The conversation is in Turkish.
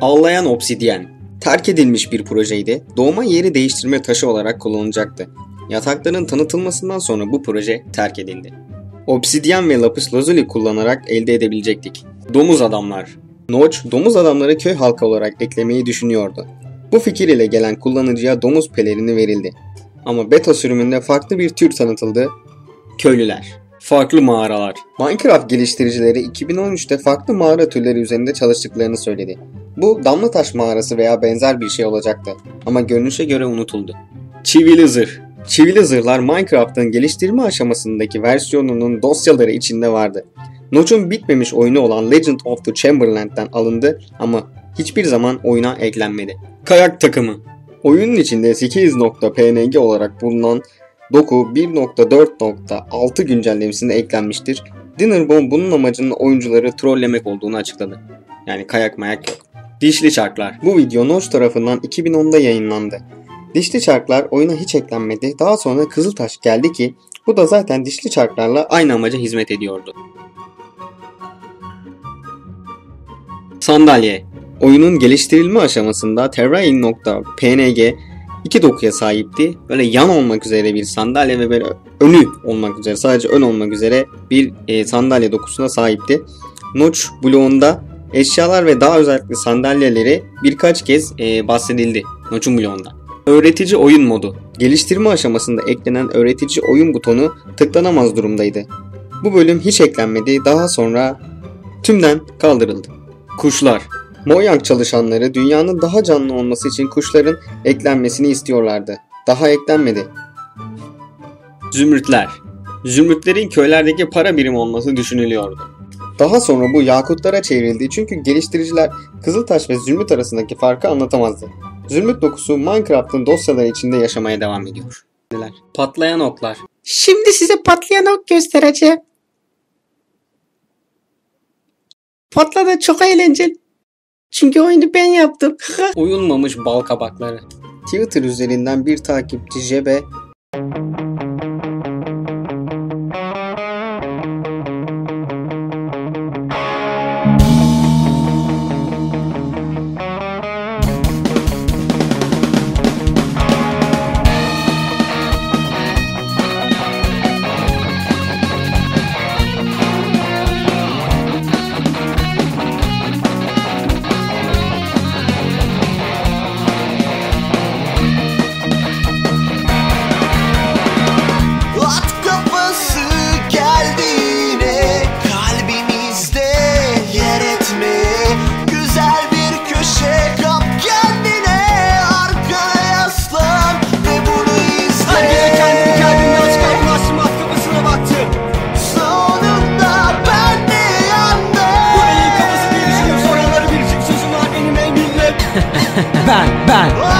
Ağlayan obsidyen. Terk edilmiş bir projeydi. Doğma yeri değiştirme taşı olarak kullanılacaktı. Yatakların tanıtılmasından sonra bu proje terk edildi. Obsidyen ve lapis lazuli kullanarak elde edebilecektik. Domuz adamlar. Notch, domuz adamları köy halkı olarak eklemeyi düşünüyordu. Bu fikir ile gelen kullanıcıya domuz pelerini verildi. Ama beta sürümünde farklı bir tür tanıtıldı. Köylüler. Farklı mağaralar. Minecraft geliştiricileri 2013'te farklı mağara türleri üzerinde çalıştıklarını söyledi. Bu damla taş mağarası veya benzer bir şey olacaktı ama görünüşe göre unutuldu. Çivili zırh. Çivili zırhlar Minecraft'ın geliştirme aşamasındaki versiyonunun dosyaları içinde vardı. Notch'un bitmemiş oyunu olan Legend of the Chamberlain'den alındı ama hiçbir zaman oyuna eklenmedi. Kayak takımı. Oyunun içinde 8.png olarak bulunan Doku 1.4.6 güncellemesinde eklenmiştir. Dinnerbomb bunun amacının oyuncuları trollemek olduğunu açıkladı. Yani kayak mayak yok. Dişli Çarklar. Bu video Notch tarafından 2010'da yayınlandı. Dişli Çarklar oyuna hiç eklenmedi. Daha sonra Kızıltaş geldi ki bu da zaten dişli çarklarla aynı amaca hizmet ediyordu. Sandalye Oyunun geliştirilme aşamasında Terrain.png iki dokuya sahipti. Böyle yan olmak üzere bir sandalye ve böyle önü olmak üzere sadece ön olmak üzere bir e, sandalye dokusuna sahipti. Notch bloğunda eşyalar ve daha özellikle sandalyeleri birkaç kez e, bahsedildi Notch'un bloğunda. Öğretici oyun modu. Geliştirme aşamasında eklenen öğretici oyun butonu tıklanamaz durumdaydı. Bu bölüm hiç eklenmedi daha sonra tümden kaldırıldı. Kuşlar. Mojang çalışanları dünyanın daha canlı olması için kuşların eklenmesini istiyorlardı. Daha eklenmedi. Zümrütler. Zümrütlerin köylerdeki para birimi olması düşünülüyordu. Daha sonra bu yakutlara çevrildi çünkü geliştiriciler Kızıltaş ve Zümrüt arasındaki farkı anlatamazdı. Zümrüt dokusu Minecraft'ın dosyaları içinde yaşamaya devam ediyor. Patlayan oklar. Şimdi size patlayan ok göstereceğim. Patladı çok eğlenceli. Çünkü oyunu ben yaptım. Uyulmamış bal kabakları. Twitter üzerinden bir takipçi Jebe bang, bang.